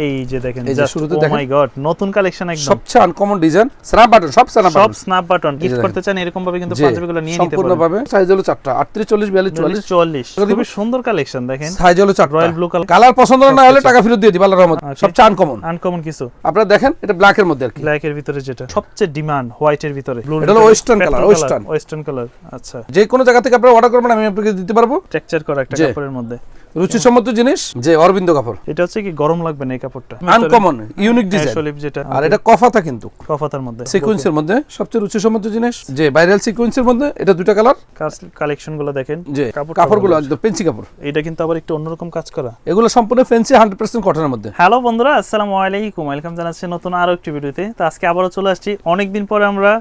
এই যে দেখেন এই যে শুরুতে ও দেখেন। মাই গড নতুন কালেকশন একদম। সবচেয়ে আনকমন ডিজাইন স্ন্যাপ বাটন সব স্ন্যাপ সব স্ন্যাপ বাটন গিফট করতে চান এরকম ভাবে কিন্তু পাঞ্জাবিগুলো নিয়ে নিতে সম্পূর্ণ পারবেন। ভাবে সাইজ হলো চারটা আটত্রিশ চল্লিশ বিয়াল্লিশ চুয়াল্লিশ। চুয়াল্লিশ। যদি- খুবই সুন্দর কালেকশন দেখেন। সাইজ হলো চারটা। রয়্যাল ব্লু কালার কালার পছন্দ না হলে টাকা ফেরত দিয়ে আল্লাহর রহমত. সবচেয়ে আনকমন আনকমন কিছু। আপনারা দেখেন এটা ব্ল্যাক এর মধ্যে আর কি। ব্ল্যাক এর ভিতরে যেটা। সবচেয়ে ডিমান্ড হোয়াইট এর ভিতরে। এটা হলো western color, western। Western colour আচ্ছা। যে কোনো জায়গা থেকে আপনারা অর্ডার করবেন আমি আপনাকে দিতে পারব। টেক্সচার করা একটা কাপড়ের মধ্যে। রুচিসম্মত জিনিস। যে অরবিন্দ কাপড়। এটা হচ্ছে কি গরম লাগবে না এই কাপড়টা। আনকমন ইউনিক ডিজাইন যেটা। আর এটা কফাতা কিন্তু। কফাতার মধ্যে। সিকোয়েন্সের মধ্যে সবচেয়ে রুচিসম্মত জিনিস যে ভাইরাল সিকোয়েন্সের মধ্যে এটা দুটো কালার কালেকশনগুলো দেখেন যে কাপড়গুলো একদম পেন্সি কাপড়। এটা কিন্তু আবার একটু অন্যরকম কাজ করা। এগুলো সম্পূর্ণ ফেন্সি হান্ড্রেড পার্সেন্ট কটনের মধ্যে। হ্যালো বন্ধুরা আসসালামু আলাইকুম। ওয়েলকাম জানাচ্ছি নতুন আরও একটি ভিডিওতে তো আজকে আবারও চলে আসছি। অনেকদিন পরে আমরা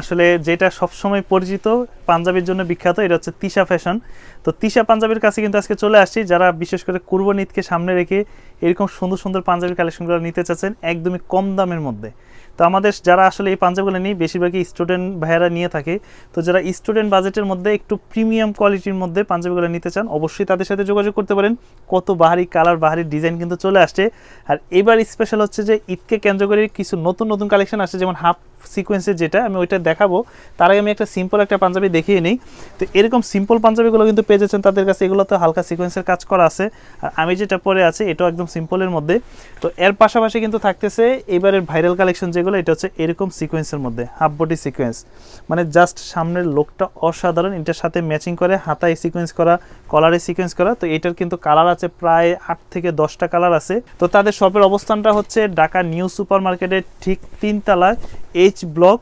আসলে যেটা সবসময় পরিচিত পাঞ্জাবির জন্য বিখ্যাত, এটা হচ্ছে তিশা ফ্যাশন তো তিশা পাঞ্জাবির কাছে কিন্তু আজকে চলে আসছি, যারা বিশেষ করে কুরবান ঈদকে সামনে রেখে এরকম সুন্দর সুন্দর পাঞ্জাবির কালেকশনগুলো নিতে চাচ্ছেন একদমই কম দামের মধ্যে। তো আমাদের যারা আসলে এই পাঞ্জাবিগুলো নিয়ে বেশিরভাগই স্টুডেন্ট ভাইয়ারা নিয়ে থাকে। তো যারা স্টুডেন্ট বাজেটের মধ্যে একটু প্রিমিয়াম কোয়ালিটির মধ্যে পাঞ্জাবিগুলো নিতে চান, অবশ্যই তাদের সাথে যোগাযোগ করতে পারেন। কত বাহারি কালার বাহারি ডিজাইন কিন্তু চলে আসছে। আর এবার স্পেশাল হচ্ছে যে ঈদকে কেন্দ্র করে কিছু নতুন নতুন কালেকশন আসছে, যেমন হাফ সিকোয়েন্সের যেটা আমি ওইটা দেখাবো, তার আগে আমি একটা সিম্পল একটা পাঞ্জাবি দেখিয়ে নিই। তো এরকম সিম্পল পাঞ্জাবিগুলো কিন্তু পেয়ে যাচ্ছেন তাদের কাছে এগুলো তো হালকা সিকোয়েন্সের কাজ করা আছে। আর আমি যেটা পরে আছে, এটাও একদম সিম্পলের মধ্যে। তো এর পাশাপাশি কিন্তু থাকতেছে এবারের ভাইরাল কালেকশন যেগুলো, এটা হচ্ছে এরকম সিকোয়েন্সের মধ্যে হাফ বডি সিকোয়েন্স মানে জাস্ট সামনের লোকটা অসাধারণ, এটার সাথে ম্যাচিং করে, হাতায় সিকোয়েন্স করা কলারে সিকোয়েন্স করা। তো এটার কিন্তু কালার আছে প্রায় আট থেকে দশটা কালার আছে। তো তাদের শপের অবস্থানটা হচ্ছে ঢাকা নিউ সুপার মার্কেটের ঠিক তিনতলায় এইচ ব্লক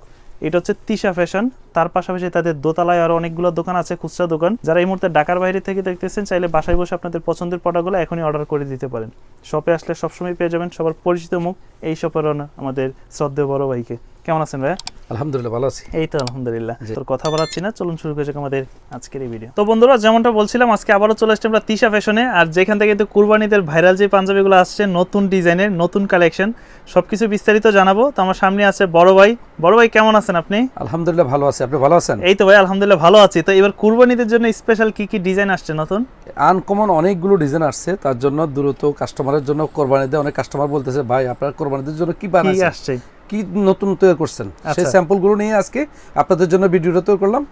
এটা হচ্ছে তিশা ফ্যাশন। তার পাশাপাশি তাদের দোতলায় আরও অনেকগুলো দোকান আছে, খুচরা দোকান। যারা এই মুহূর্তে ঢাকার বাইরে থেকে দেখতেছেন, চাইলে বাসায় বসে আপনাদের পছন্দের পটাগুলো এখনই অর্ডার করে দিতে পারেন। শপে আসলে সবসময় পেয়ে যাবেন সবার পরিচিত মুখ। এই শপের আমাদের শ্রদ্ধেয় বড় ভাইকে। কেমন আছেন ভাইয়া? আলহামদুলিল্লাহ ভালো আছি। এই তো আলহামদুলিল্লাহ। তোর কথা বলাচ্ছি না চলুন শুরু করে যাক আমাদের আজকের এই ভিডিও তো বন্ধুরা যেমনটা বলছিলাম আজকে আবারও চলে আসছে আমরা তিশা ফ্যাশনে আর যেখান থেকে কিন্তু কুরবানিদের ভাইরাল যে পাঞ্জাবিগুলো আসছে নতুন ডিজাইনের নতুন কালেকশন সবকিছু বিস্তারিত জানাব। তো আমার সামনে আছে বড় ভাই। বড় ভাই কেমন আছেন আপনি? আলহামদুলিল্লাহ ভালো আছি। আপনি ভালো আছেন? এই তো ভাই আলহামদুলিল্লাহ ভালো আছি। তো এবার কুরবানিদের জন্য স্পেশাল কি কি ডিজাইন আসছে নতুন? আনকমন অনেকগুলো ডিজাইন আসছে। তার জন্য দ্রুত কাস্টমারের জন্য কোরবানিতে অনেক কাস্টমার বলতেছে ভাই আপনার কোরবানিদের জন্য কি কি আসছে? কি নতুন তৈরি করছেন? সেই আচ্ছা। স্যাম্পলগুলো নিয়ে আজকে আপনাদের জন্য ভিডিওটা তৈরি করলাম।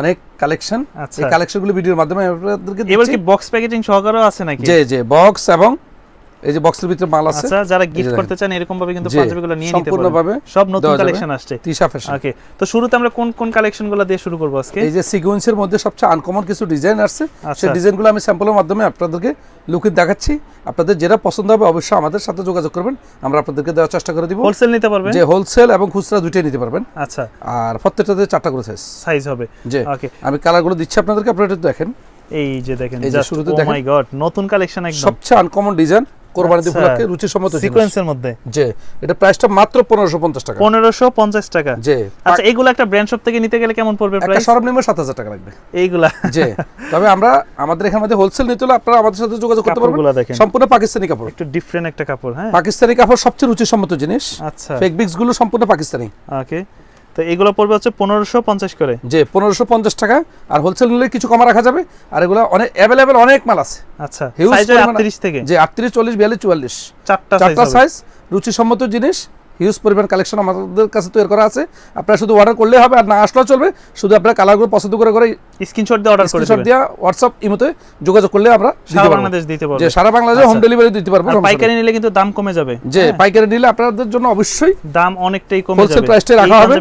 অনেক কালেকশন। আচ্ছা। এই কালেকশনগুলো ভিডিওর মাধ্যমে আপনাদেরকে এবারে কি বক্স প্যাকেজিং সহকারেও আছে নাকি? জি জি বক্স এবং এই যে বক্সের ভিতরে মাল আছে আচ্ছা যারা গিফট করতে চান এরকম ভাবে কিন্তু পাঞ্জাবিগুলো নিয়ে নিতে পারবেন। সম্পূর্ণভাবে সব নতুন কালেকশন আসছে। তিশা ফ্যাশন ওকে তো শুরুতে আমরা কোন কোন কালেকশনগুলো দিয়ে শুরু করব আজকে? এই যে সিকোয়েন্সের মধ্যে সবচেয়ে আনকমন কিছু ডিজাইন আসছে আচ্ছা। সেই ডিজাইনগুলো আমি স্যাম্পলের মাধ্যমে আপনাদেরকে লুকিয়ে দেখাচ্ছি। আপনাদের যেটা পছন্দ হবে অবশ্যই আমাদের সাথে যোগাযোগ করবেন আমরা আপনাদেরকে দেওয়ার চেষ্টা করে দিব। হোলসেল নিতে পারবেন? যে হোলসেল এবং খুচরা দুইটাই নিতে পারবেন। আচ্ছা। আর প্রত্যেকটাতে চারটা করে সাইজ সাইজ হবে। যে ওকে আমি কালারগুলো দিচ্ছি আপনাদেরকে আপনারা একটু দেখেন। এই যে দেখেন এই যে শুরুতে ও দেখেন। মাই গড নতুন কালেকশন একদম। সবচেয়ে আনকমন ডিজাইন কোরবানিতে আচ্ছা। উপলক্ষে রুচিসম্মত জিনিস। সিকোয়েন্সের মধ্যে। যে এটা প্রাইসটা মাত্র পনেরোশো পঞ্চাশ টাকা। 1550 টাকা। যে আচ্ছা এগুলো একটা ব্র্যান্ড শপ থেকে নিতে গেলে কেমন পড়বে একটা সর্বনিম্ন সাত হাজার টাকা লাগবে। এইগুলা। যে তবে আমরা আমাদের এখানে মধ্যে হোলসেল নিতে হলে আপনারা আমাদের সাথে যোগাযোগ করতে পারবেন। সম্পূর্ণ পাকিস্তানি কাপড়। একটু ডিফারেন্ট একটা কাপড় হ্যাঁ? পাকিস্তানি কাপড় সবচেয়ে রুচিসম্মত জিনিস। আচ্ছা। গুলো সম্পূর্ণ পাকিস্তানি। ওকে তো এগুলো পড়বে হচ্ছে 1550 করে। যে পনেরোশো পঞ্চাশ টাকা। আর হোলসেল নিলে কিছু কমা রাখা যাবে। আর এগুলো অনেক অ্যাভেলেবেল অনেক মাল আছে। আচ্ছা হিউজ 38 থেকে? যে আটত্রিশ চল্লিশ বিয়াল্লিশ চুয়াল্লিশ। চারটা চারটা সাইজ সাইজ রুচিসম্মত জিনিস। হিউজ পরিমাণ কালেকশন আমাদের কাছে তৈরি করা আছে। আপনারা শুধু অর্ডার করলেই হবে আর না আসলেও চলবে। শুধু আপনারা কালারগুলো পছন্দ করে করে স্ক্রিনশট দিয়ে অর্ডার করে স্ক্রিনশট দিয়ে হোয়াটসঅ্যাপ ইমোতে যোগাযোগ করলে আমরা সারা বাংলাদেশ দিতে যে সারা বাংলাদেশে হোম আচ্ছা। ডেলিভারি দিতে পারব পাইকারি নিলে কিন্তু দাম কমে যাবে। যে হ্যাঁ, পাইকারি নিলে আপনাদের জন্য অবশ্যই দাম অনেকটাই কমে যাবে। প্রাইসটা এই রাখা হবে।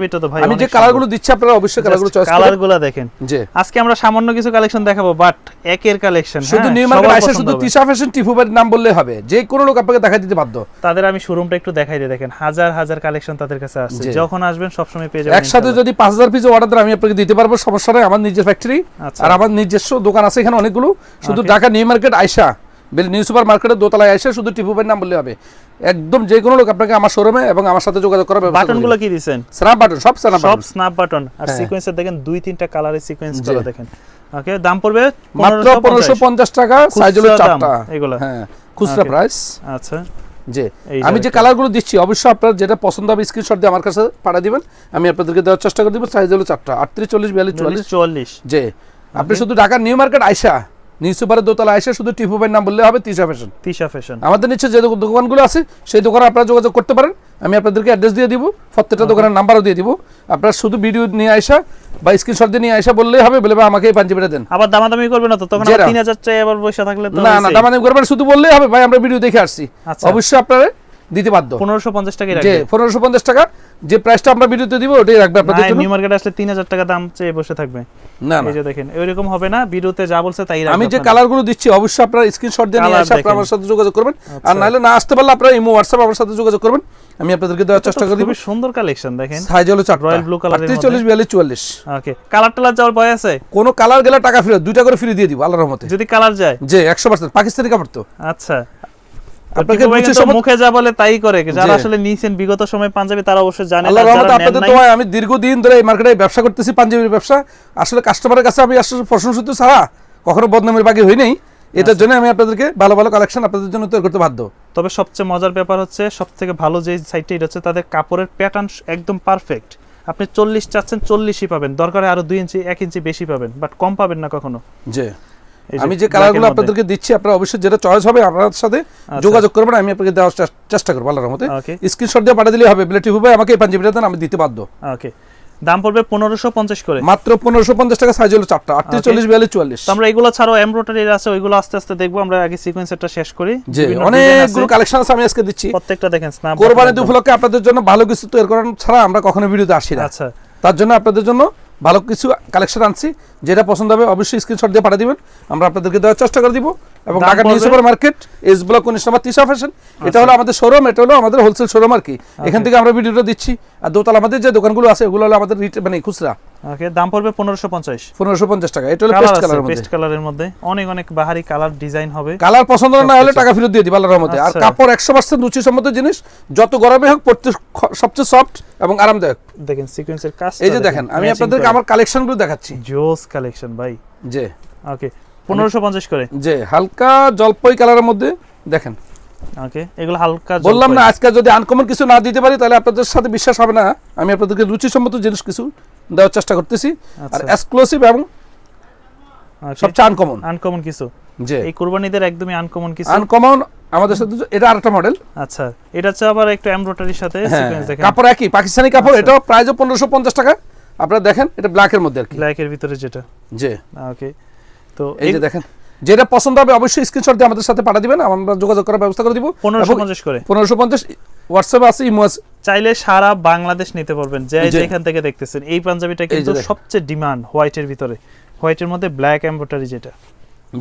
আমি যে কালারগুলো দিচ্ছি আপনারা অবশ্যই কালারগুলো চয়েস করবেন কালারগুলো দেখেন। যে আজকে আমরা সামান্য কিছু কালেকশন দেখাবো বাট একের কালেকশন শুধু নিউ মার্কেট আইসা শুধু তিশা ফ্যাশন টিফু বাড়ির নাম বললে হবে। যে কোনো লোক আপনাকে দেখা দিতে বাধ্য। তাদের আমি শোরুমটা একটু দেখাই দিয়ে দেখেন হাজার হাজার হাজার কালেকশন তাদের কাছে আসছে। যখন আসবেন সবসময় পেয়ে যাবেন একসাথে যদি পাঁচ হাজার পিস অর্ডার দেন আমি আপনাকে দিতে পারব। সমস্যা নেই আমার নিজের ফ্যাক্টরি আচ্ছা। আর আমার নিজস্ব দোকান আছে এখানে অনেকগুলো। শুধু ঢাকা নিউ মার্কেট আইসা বেল নিউ সুপার মার্কেটের দোতলায় আইসা শুধু টিপু বাড়ির নাম বললে হবে। একদম যে কোনো লোক আপনাকে আমার শোরুমে এবং আমার সাথে যোগাযোগ করার ব্যবস্থা বাটনগুলো কি দিছেন? স্ন্যাপ বাটন সব স্ন্যাপ বাটন সব স্ন্যাপ বাটন আর হ্যাঁ। সিকোয়েন্সের দেখেন দুই তিনটা কালারের সিকোয়েন্স। গুলো দেখেন। ওকে দাম পড়বে মাত্র পনেরোশো 1550 পঞ্চাশ টাকা সাইজ হলো চারটা। এগুলো। হ্যাঁ খুচরা প্রাইস আচ্ছা। যে আমি যে। কালারগুলো দিচ্ছি অবশ্যই আপনার যেটা পছন্দ হবে স্ক্রিনশট দিয়ে আমার কাছে পাঠিয়ে দিবেন। আমি আপনাদেরকে দেওয়ার চেষ্টা করে দিব। সাইজ হলো চারটা। আটত্রিশ চল্লিশ বিয়াল্লিশ চুয়াল্লিশ। চুয়াল্লিশ। যে আপনি শুধু ঢাকার নিউ মার্কেট আইসা দোতলা এসে শুধু টিপু ভাইয়ের নাম বললে হবে তিশা ফ্যাশন তিশা ফ্যাশন আমাদের নিচে যে দোকানগুলো আছে সেই দোকানে আপনারা যোগাযোগ করতে পারেন। আমি আপনাদেরকে অ্যাড্রেস দিয়ে দিব প্রত্যেকটা দোকানের নাম্বারও দিয়ে দিব। আপনারা শুধু ভিডিও নিয়ে আসা বা স্ক্রিনশট দিয়ে নিয়ে আসা বললেই হবে বলে আমাকে এই পাঞ্জাবিটা দেন। আবার দামাদামি করবে না তো? তখন যেটা। তিন হাজার চাই আবার পয়সা থাকলে না না দামাদামি করবেন শুধু বললেই হবে ভাই আমরা ভিডিও দেখে আসছি। আচ্ছা। অবশ্যই আপনারা দিতে বাধ্য। পনেরোশো পঞ্চাশ টাকা যে পনেরোশো পঞ্চাশ টাকা যে প্রাইসটা আমরা ভিডিওতে দিব ওটাই রাখবে আপনাদের জন্য। নিউ মার্কেটে আসলে তিন হাজার টাকা দাম চেয়ে বসে থাকবে। না এই যে দেখেন এরকম হবে না ভিডিওতে যা বলছে তাই আমি যে কালারগুলো দিচ্ছি অবশ্যই আপনারা স্ক্রিনশট দিয়ে নিয়ে এসে আপনারা আমার সাথে যোগাযোগ করবেন। আর আচ্ছা। নাহলে না আসতে পারলে আপনারা ইমো হোয়াটসঅ্যাপ আমার সাথে যোগাযোগ করবেন। আমি আপনাদেরকে দেওয়ার চেষ্টা করে। খুবই সুন্দর কালেকশন দেখেন। সাইজ হলো চারটা। Royal blue colour এর আটত্রিশ মধ্যে। চল্লিশ ওকে কালার টালার যাওয়ার ভয় আছে? কোন কালার গেলে টাকা ফেরত দুইটা করে ফ্রি দিয়ে দিব আল্লাহর রহমতে। যদি কালার যায়? যে একশো পার্সেন্ট পাকিস্তানি কাপড় তো। আচ্ছা। আপনাকে মুখে যা বলে তাই করে যারা আসলে নিয়েছেন বিগত সময় পাঞ্জাবি তারা অবশ্যই জানে রহমতে আপনাদের। দোয়ায় আমি দীর্ঘদিন ধরে এই মার্কেটে ব্যবসা করতেছি পাঞ্জাবির ব্যবসা। আসলে কাস্টমারের কাছে আমি আসলে ছাড়া কখনো বদনামের বাকি হই নাই। আচ্ছা। এটার জন্য আমি আপনাদেরকে ভালো ভালো কালেকশন আপনাদের জন্য তৈরি করতে বাধ্য। তবে সবচেয়ে মজার ব্যাপার হচ্ছে সব থেকে ভালো যে সাইটটা এটা হচ্ছে তাদের কাপড়ের প্যাটার্ন একদম পারফেক্ট আপনি চল্লিশ চাচ্ছেন চল্লিশই পাবেন। দরকারে আরও দুই ইঞ্চি এক ইঞ্চি বেশি পাবেন বাট কম পাবেন না কখনো। যে আমি যে কালারগুলো আপনাদেরকে দিচ্ছি আপনারা অবশ্যই যেটা চয়েস হবে আপনার সাথে আচ্ছা। যোগাযোগ করবেন আমি আপনাকে দেওয়ার চেষ্টা করব আল্লাহর মতে স্ক্রিনশট দিয়ে পাঠিয়ে দিলে হবে বিলেটি হবে আমাকে এই পাঞ্জাবিটা দেন আমি দিতে বাধ্য। ওকে দাম পড়বে পনেরোশো পঞ্চাশ করে। মাত্র পনেরোশো পঞ্চাশ টাকা সাইজ হলো চারটা আটত্রিশ. চল্লিশ বিয়াল্লিশ চুয়াল্লিশ। তো আমরা এগুলো ছাড়াও এমব্রয়ডারি আছে ওইগুলো আস্তে আস্তে দেখব আমরা আগে সিকোয়েন্সটা শেষ করি। যে অনেকগুলো কালেকশন আছে আমি আজকে দিচ্ছি। প্রত্যেকটা দেখেন কোরবানি উপলক্ষে আপনাদের জন্য ভালো কিছু তৈরি করার ছাড়া আমরা কখনো ভিডিওতে আসি না। আচ্ছা। তার জন্য আপনাদের জন্য ভালো কিছু কালেকশন আনছি যেটা পছন্দ হবে অবশ্যই স্ক্রিনশট দিয়ে পাঠিয়ে দিবেন। আমরা আপনাদেরকে দেওয়ার চেষ্টা করে দিব এবং Dhaka new super market S block উনিশ নম্বর তিশা ফ্যাশন এটা আচ্ছা। হলো আমাদের শোরুম এটা হলো আমাদের হোলসেল শোরুম আর কি। এখান থেকে আমরা ভিডিওটা দিচ্ছি। আর দোতলা আমাদের যে দোকানগুলো আছে ওগুলো হলো আমাদের মানে খুচরা। ওকে দাম পড়বে পনেরোশো পঞ্চাশ। পনেরোশো পঞ্চাশ টাকা। এটা হলো পেস্ট কালারের মধ্যে। পেস্ট কালারের মধ্যে। অনেক অনেক বাহারি কালার ডিজাইন হবে। কালার পছন্দ না হলে টাকা ফেরত দিয়ে দিই আল্লাহর মধ্যে আর আচ্ছা। কাপড় একশো পার্সেন্ট রুচি সম্মত জিনিস যত গরমে হোক পড়তে সবচেয়ে সফট এবং আরামদায়ক। দেখেন সিকোয়েন্সের কাজ এই যে দেখেন আমি আপনাদেরকে আমার কালেকশনগুলো দেখাচ্ছি। জোস কালেকশন ভাই। যে। ওকে পনেরোশো পঞ্চাশ করে। যে হালকা জলপাই কালারের মধ্যে দেখেন। ওকে এগুলো হালকা বললাম না। আজকে যদি আনকমন কিছু না দিতে পারি তাহলে আপনাদের সাথে বিশ্বাস হবে না। আমি আপনাদেরকে রুচিসম্মত জিনিস কিছু দেওয়ার চেষ্টা করতেছি। আর আচ্ছা, এক্সক্লুসিভ এবং সবচেয়ে আনকমন আনকমন কিছু? যে এই কুরবানিদের একদমই আনকমন কিছু? আনকমন আমাদের সাথে এটা আর একটা মডেল আচ্ছা। এটা হচ্ছে আবার একটু এমব্রয়ডারির সাথে হ্যাঁ। সিকোয়েন্স দেখেন। কাপড় একই পাকিস্তানি কাপড় এটা এটাও প্রাইস পনেরোশো পঞ্চাশ টাকা। আপনারা দেখেন এটা ব্ল্যাক এর মধ্যে আর কি। ব্ল্যাক এর ভিতরে যেটা। যে ওকে তো এই যে দেখেন। যেটা পছন্দ হবে অবশ্যই স্ক্রিনশট দিয়ে আমাদের সাথে পাঠিয়ে দিবেন আমরা যোগাযোগ করার ব্যবস্থা করে দিব। পনেরোশো পঞ্চাশ করে। পনেরোশো পঞ্চাশ হোয়াটসঅ্যাপে আছে ইমো আছে। চাইলে সারা বাংলাদেশ নিতে পারবেন যে। যেখান থেকে দেখতেছেন। এই পাঞ্জাবিটা কিন্তু সবচেয়ে ডিমান্ড হোয়াইটের ভিতরে। হোয়াইটের মধ্যে ব্ল্যাক এমব্রয়ডারি যেটা।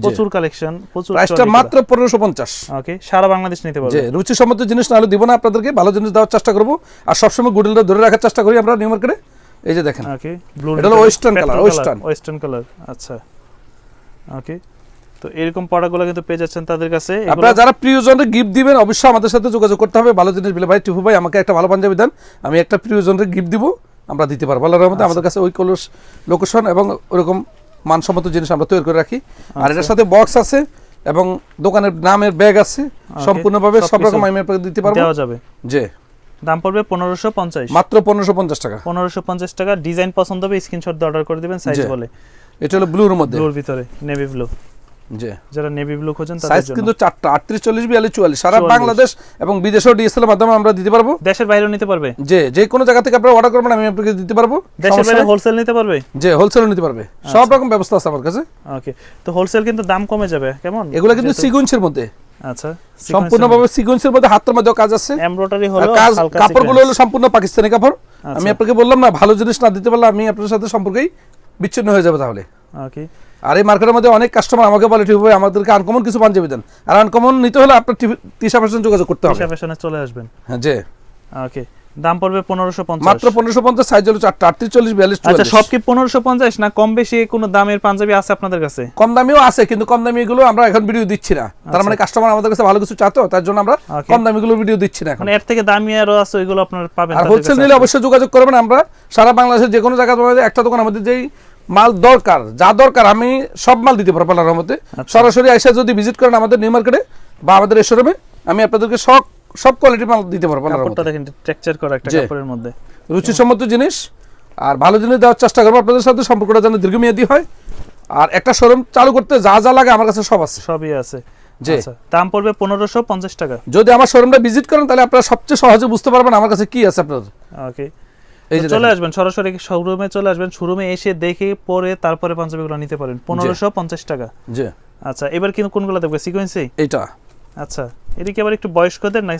প্রচুর কালেকশন প্রচুর প্রাইসটা মাত্র পনেরোশো পঞ্চাশ। ওকে সারা বাংলাদেশ নিতে যে পারবেন। রুচি সম্মত জিনিস না হলে দিব না আপনাদেরকে ভালো জিনিস দেওয়ার চেষ্টা করব। আর সবসময় গুডলটা ধরে রাখার চেষ্টা করি আমরা নিউ মার্কেটে এই যে দেখেন। ওকে ব্লু এটা হলো western color, western। Western colour আচ্ছা। ওকে তো এরকম পড়াগুলো কিন্তু পেয়ে যাচ্ছেন তাদের কাছে। আপনারা যারা প্রিয়জনকে গিফট দিবেন অবশ্যই আমাদের সাথে যোগাযোগ করতে হবে। ভালো জিনিস বলে ভাই টিপু ভাই আমাকে একটা ভালো পাঞ্জাবি দেন। আমি একটা প্রিয়জনকে গিফট দিব আমরা দিতে পারব। আল্লাহর রহমতে আচ্ছা। আমাদের কাছে ওই কলস লোকেশন এবং ওরকম মানসম্মত জিনিস আমরা তৈরি করে রাখি। আর এটার আচ্ছা। সাথে বক্স আছে এবং দোকানের নামের ব্যাগ আছে। সম্পূর্ণভাবে সব রকম আমি আপনাকে দিতে পারব। দেওয়া যাবে। যে দাম পড়বে পনেরোশো পঞ্চাশ। মাত্র পনেরোশো পঞ্চাশ টাকা। পনেরোশো পঞ্চাশ টাকা। ডিজাইন পছন্দ হবে স্ক্রিনশট দিয়ে অর্ডার করে দিবেন সাইজ বলে। এটা হলো ব্লুর মধ্যে। ব্লুর ভিতরে নেভি ব্লু যারা নেভি ব্লু খোঁজেন তাদের সাইজ কিন্তু চারটা আটত্রিশ চল্লিশ বিয়াল্লিশ চুয়াল্লিশ। সারা বাংলাদেশ এবং বিদেশেও ডিএসএল মাধ্যমে আমরা দিতে পারব? দেশের বাইরেও নিতে পারবে। যে যে কোনো জায়গা থেকে আপনারা অর্ডার করবেন আমি আপনাকে দিতে পারব। দেশের বাইরে হোলসেল নিতে পারবে? যে হোলসেলও নিতে পারবে। সব রকম ব্যবস্থা আছে আমার কাছে। ওকে তো হোলসেল কিন্তু দাম কমে যাবে কেমন? এগুলো কিন্তু সিকুয়েন্সের মধ্যে। আচ্ছা সম্পূর্ণভাবে সিকুয়েন্সের মধ্যে হাতের মধ্যেও কাজ আছে। এমব্রয়ডারি হলো কাপড়গুলো হলো সম্পূর্ণ পাকিস্তানি কাপড়। আমি আচ্ছা, আপনাকে বললাম না ভালো জিনিস না দিতে পারলে আমি আপনার সাথে সম্পর্কেই বিচ্ছিন্ন হয়ে যাবে তাহলে। ওকে আর এই মার্কেটের মধ্যে অনেক কাস্টমার আমাকে বলে ঠিক ভাই আমাদেরকে আনকমন কিছু পাঞ্জাবি দেন। আর আনকমন নিতে হলে আপনার তিশা পার্সেন্ট যোগাযোগ করতে হবে। তিশা ফ্যাশনে চলে আসবেন। হ্যাঁ যে ওকে দাম পড়বে পনেরোশো পঞ্চাশ। মাত্র পনেরোশো পঞ্চাশ সাইজ হলো চারটা আটত্রিশ চল্লিশ বিয়াল্লিশ আচ্ছা সব কি পনেরোশো পঞ্চাশ না কম বেশি কোনো দামের পাঞ্জাবি আছে আপনাদের কাছে? কম দামিও আছে কিন্তু কম দামি এগুলো আমরা এখন ভিডিও দিচ্ছি না। তার মানে কাস্টমার আমাদের কাছে ভালো কিছু চাতো তার জন্য আমরা. কম দামিগুলো ভিডিও দিচ্ছি না এখন। মানে এর থেকে দামি আরও আছে ওইগুলো আপনার পাবেন আর হোলসেল নিলে অবশ্যই যোগাযোগ করবেন আমরা সারা বাংলাদেশের যে কোনো জায়গায় তোমাদের একটা দোকান আমাদের যেই মাল দরকার যা দরকার আমি সব মাল দিতে পারব আল্লাহর রহমতে। আচ্ছা। সরাসরি এসে যদি ভিজিট করেন আমাদের নিউ মার্কেটে বা আমাদের এই শোরুমে আমি আপনাদেরকে সব সব কোয়ালিটির মাল দিতে পারব আল্লাহর কাপড়টা দেখেন টেক্সচার করা একটা কাপড়ের মধ্যে। রুচিসম্মত জিনিস আর ভালো জিনিস দেওয়ার চেষ্টা করব আপনাদের সাথে সম্পর্কটা যেন দীর্ঘমেয়াদী হয়। আর একটা শোরুম চালু করতে যা যা লাগে আমার কাছে সব আছে। সবই আছে। জি। আচ্ছা দাম পড়বে পনেরোশো পঞ্চাশ টাকা। যদি আমার শোরুমটা ভিজিট করেন তাহলে আপনারা সবচেয়ে সহজে বুঝতে পারবেন আমার কাছে কি আছে আপনাদের। ওকে যে চলে। আসবেন সরাসরি শোরুমে চলে আসবেন। শোরুমে এসে দেখে পরে তারপরে পাঞ্জাবিগুলো নিতে পারেন। পনেরোশো পঞ্চাশ টাকা। জি। আচ্ছা এবার কিন্তু কোনগুলো দেখবে? সিকোয়েন্সি এইটা। আচ্ছা এদিকে আবার একটু বয়স্কদের না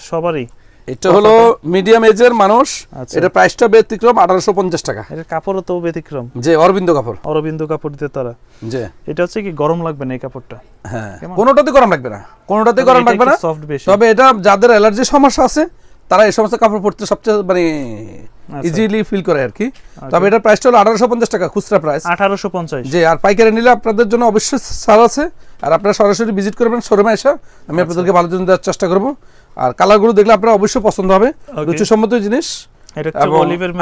সবারই? এটা হলো মিডিয়াম এজের মানুষ। আচ্ছা। এটা প্রাইসটা ব্যতিক্রম আঠারোশো পঞ্চাশ টাকা। এটার কাপড়ও তো ব্যতিক্রম। যে অরবিন্দ কাপড়। অরবিন্দ কাপড় দিয়ে তারা। যে এটা হচ্ছে কি গরম লাগবে না এই কাপড়টা? হ্যাঁ? কোনোটাতে গরম লাগবে না। কোনোটাতে গরম লাগবে না। সফট বেশি। তবে এটা যাদের অ্যালার্জি সমস্যা আছে তারা এই সমস্ত কাপড় পরতে সবচেয়ে মানে আচ্ছা। ইজিলি ফিল করে আর কি। তবে এটার প্রাইসটা হলো আঠারোশো পঞ্চাশ টাকা খুচরা প্রাইস আঠারোশো পঞ্চাশ। যে আর পাইকারি নিলে আপনাদের জন্য অবশ্যই ছাড় আছে। আর আপনারা সরাসরি ভিজিট করবেন শোরুমে এসে। আমি আচ্ছা। আপনাদেরকে ভালো জন্য দেওয়ার চেষ্টা করব। আর কালারগুলো দেখলে আপনার অবশ্যই পছন্দ হবে। Okay. রুচিসম্মত জিনিস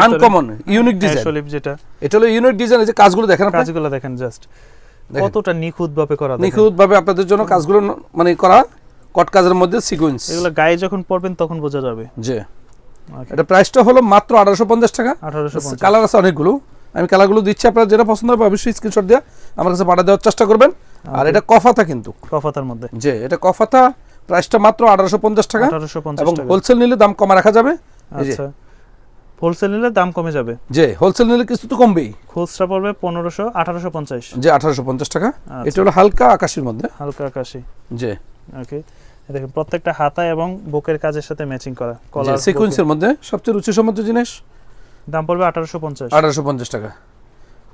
আনকমন ইউনিক ডিজাইন যেটা। এটা হলো ইউনিক ডিজাইন যে কাজগুলো দেখেন কাজগুলো দেখেন জাস্ট। কতটা নিখুঁত ভাবে করা দেখেন। নিখুঁত ভাবে আপনাদের জন্য কাজগুলো মানে করা। কট কাজের মধ্যে সিকোয়েন্স এগুলো গায়ে যখন পরবেন তখন বোঝা যাবে। যে এটা প্রাইসটা হলো মাত্র আঠারোশো পঞ্চাশ টাকা। আঠারোশো পঞ্চাশ। কালার আছে অনেকগুলো। আমি কালারগুলো দিচ্ছি আপনারা যেটা পছন্দ হবে অবশ্যই স্ক্রিনশট দিয়ে আমার কাছে পাঠা দেওয়ার চেষ্টা করবেন। আর এটা কফাতা কিন্তু। কফাতার মধ্যে। যে এটা কফাতা। প্রাইসটা মাত্র আঠারোশো পঞ্চাশ টাকা। এবং হোলসেল নিলে দাম কমা রাখা যাবে। আচ্ছা। হোলসেল নিলে দাম কমে যাবে। যে হোলসেল নিলে কিছু তো কমবেই। খুচরা পড়বে পনেরোশো আঠারোশো পঞ্চাশ। যে আঠারোশো পঞ্চাশ টাকা। আচ্ছা। এটা হলো হালকা আকাশের মধ্যে। হালকা আকাশি। যে ওকে দেখেন প্রত্যেকটা হাতা এবং বুকের কাজের সাথে ম্যাচিং করা। কলার সিকোয়েন্সের মধ্যে সবচেয়ে রুচিসম্মত জিনিস? দাম পড়বে আঠারোশো পঞ্চাশ। আঠারোশো পঞ্চাশ টাকা।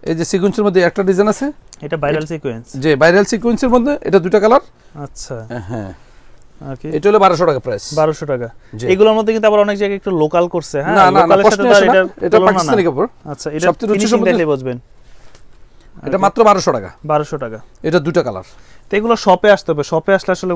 এই যে সিকোয়েন্সের মধ্যে একটা ডিজাইন আছে? এটা ভাইরাল সিকোয়েন্স যে ভাইরাল সিকোয়েন্সের মধ্যে এটা দুটা কালার আচ্ছা। হ্যাঁ ওকে এটা হলো বারোশো টাকা প্রাইস বারোশো টাকা। জি। এগুলোর মধ্যে কিন্তু আবার অনেক জায়গায় একটু লোকাল করছে হ্যাঁ? লোকালের সাথে এটা না। পাকিস্তানি কাপড়। আচ্ছা এটা সবচেয়ে রুচিসম্মত- বুঝবেন। এটা মাত্র বারোশো টাকা। বারোশো টাকা। এটা দুটা কালার। তো এগুলো শপে আসতে হবে। শপে আসলে আসলে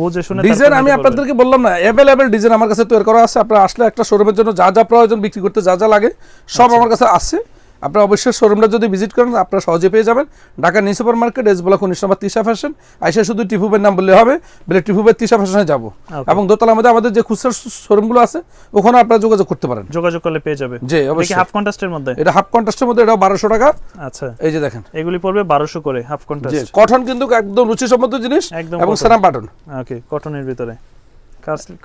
বুঝে শুনে ডিজাইন আমি। আপনাদেরকে বললাম না অ্যাভেলেবেল ডিজাইন আমার কাছে তৈরি করা আছে। আপনারা আসলে একটা শোরুমের জন্য যা যা প্রয়োজন বিক্রি করতে যা যা লাগে সব আচ্ছা। আমার কাছে আছে। আপনারা অবশ্যই শোরুমটা যদি ভিজিট করেন আপনারা সহজে পেয়ে যাবেন। Dhaka new super market S block উনিশ নম্বর তিশা ফ্যাশন আইসা শুধু টিফুবের নাম বললে হবে বলে টিফুবের তিশা ফ্যাশনে যাব। এবং দোতলার মধ্যে আমাদের যে খুচরা শোরুমগুলো আছে ওখানে আপনারা যোগাযোগ করতে পারেন। যোগাযোগ করলে পেয়ে যাবে। জি অবশ্যই। হাফ কন্টাস্টের মধ্যে? এটা হাফ কন্ট্রাস্টের মধ্যে এটাও বারোশো টাকা। আচ্ছা। এই যে দেখেন। এগুলি পড়বে বারোশো করে হাফ যে কন্টাস্ট কটন কিন্তু একদম রুচিসম্মত জিনিস একদম এবং। সেরাম বাটন ওকে কটনের ভিতরে।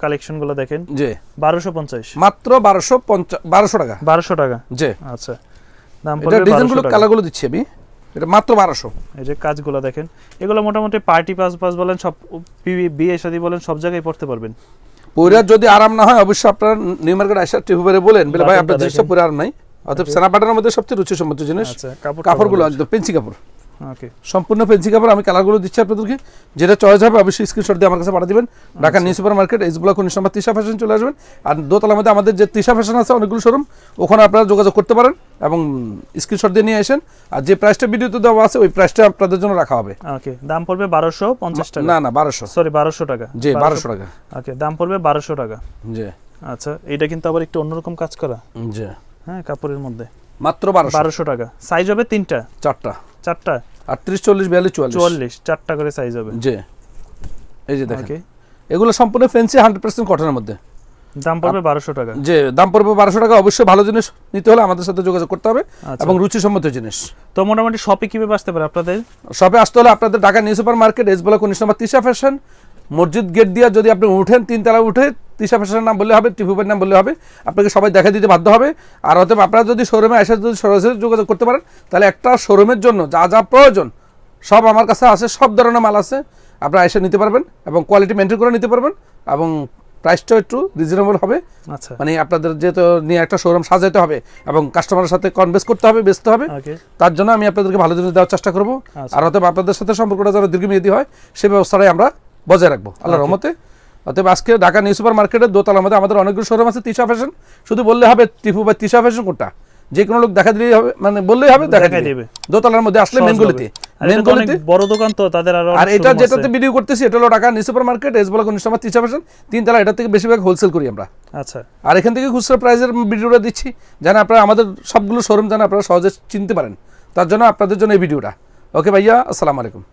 কালেকশনগুলো দেখেন। যে বারোশো পঞ্চাশ। মাত্র বারোশো পঞ্চাশ বারোশো টাকা। বারোশো টাকা। যে আচ্ছা। দাম পড়বে ডিজাইনগুলো কালারগুলো দিচ্ছি আমি। এটা মাত্র 1200 এই যে কাজগুলো দেখেন এগুলো মোটামুটি পার্টি পাস পাস বলেন সব বিয়ে শাদী বলেন সব জায়গায় পড়তে পারবেন। পরে যদি আরাম না হয় অবশ্যই আপনার নিউ মার্কেট আসার টিপুবারে বলেন বলে ভাই আপনার জিনিসটা পুরো আরাম নাই। অতএব সেনাপাটার মধ্যে সবচেয়ে রুচিসম্মত জিনিস আচ্ছা কাপড় কাপড়গুলো একদম পেন্সি কাপড়। ওকে সম্পূর্ণ পেন্সি কাপড় আমি কালারগুলো দিচ্ছি আপনাদেরকে। যেটা চয়েস হবে অবশ্যই স্ক্রিনশট দিয়ে আমার কাছে পাঠিয়ে দিবেন। Dhaka new super market S block উনিশ নম্বর তিশা ফ্যাশন চলে আসবেন। আর দোতলার মধ্যে আমাদের যে তিশা ফ্যাশন আছে অনেকগুলো শোরুম ওখানে আপনারা যোগাযোগ করতে পারেন এবং স্ক্রিনশট দিয়ে নিয়ে আসেন। আর যে প্রাইসটা ভিডিওতে দেওয়া আছে ওই প্রাইসটা আপনাদের জন্য রাখা হবে। ওকে দাম পড়বে বারোশো পঞ্চাশ টাকা। না না বারোশো। সরি বারোশো টাকা। জি বারোশো টাকা। ওকে দাম পড়বে বারোশো টাকা। জি। আচ্ছা এটা কিন্তু আবার একটু অন্যরকম কাজ করা। জি। হ্যাঁ কাপড়ের মধ্যে। মাত্র বারোশো। টাকা। সাইজ হবে তিনটা। চারটা। চারটা? আটত্রিশ চল্লিশ বিয়াল্লিশ চুয়াল্লিশ। চুয়াল্লিশ চারটা করে সাইজ হবে। জি। এই যে দেখেন। এগুলো সম্পূর্ণ ফেন্সি হান্ড্রেড পার্সেন্ট কটনের মধ্যে। দাম পড়বে বারোশো টাকা। যে দাম পড়বে বারোশো টাকা। অবশ্যই ভালো জিনিস নিতে হলে আমাদের সাথে যোগাযোগ করতে হবে এবং এবং রুচিসম্মত জিনিস। তো মোটামুটি শপে কীভাবে আসতে পারে আপনাদের? সবে আসতে হলে আপনাদের Dhaka new super market S বলা উনিশ নম্বর তিশা ফ্যাশন মসজিদ গেট দিয়ে যদি আপনি উঠেন তিনতলা উঠে তিশা ফ্যাশনের নাম বললে হবে টিফুবের নাম বললে হবে আপনাকে সবাই দেখা দিতে বাধ্য হবে। আর অতএব আপনারা যদি শোরুমে এসে যদি সরাসরি যোগাযোগ করতে পারেন তাহলে একটা শোরুমের জন্য যা যা প্রয়োজন সব আমার কাছে আছে সব ধরনের মাল আছে। আপনারা এসে নিতে পারবেন এবং কোয়ালিটি মেনটেন করে নিতে পারবেন এবং প্রাইসটাও একটু রিজনেবল হবে। আচ্ছা। মানে আপনাদের যেহেতু নিয়ে একটা শোরুম সাজাতে হবে এবং কাস্টমারের সাথে কনভেস করতে হবে বেচতে হবে তার জন্য আমি আপনাদেরকে ভালো জিনিস দেওয়ার চেষ্টা করব। আচ্ছা। আর অতএব আপনাদের সাথে সম্পর্কটা যেন দীর্ঘমেয়াদী হয় সেই ব্যবস্থাটাই আমরা বজায় রাখব আল্লাহ রহমতে। অতএব আজকে ঢাকা নিউ সুপার মার্কেটের দোতলার মধ্যে আমাদের অনেকগুলো শোরুম আছে তিশা ফ্যাশন শুধু বললে হবে টিপু বা তিশা ফ্যাশন কোনটা? যে কোনো লোক দেখা দিলেই হবে মানে বললেই হবে দেখা দিবে। দোতলার মধ্যে আসলে মেনগুলিতে বড় দোকান তো তাদের আরও আর এটা যেটাতে ভিডিও করতেছি এটা হলো Dhaka new super market S block উনিশ নম্বর তিশা ফ্যাশন তিনতলা এটা থেকে বেশিরভাগ হোলসেল করি আমরা। আচ্ছা। আর এখান থেকে খুচরা প্রাইজের ভিডিওটা দিচ্ছি যেন আপনারা আমাদের সবগুলো শোরুম যেন আপনারা সহজে চিনতে পারেন। তার জন্য আপনাদের জন্য এই ভিডিওটা ওকে ভাইয়া আসসালামু আলাইকুম।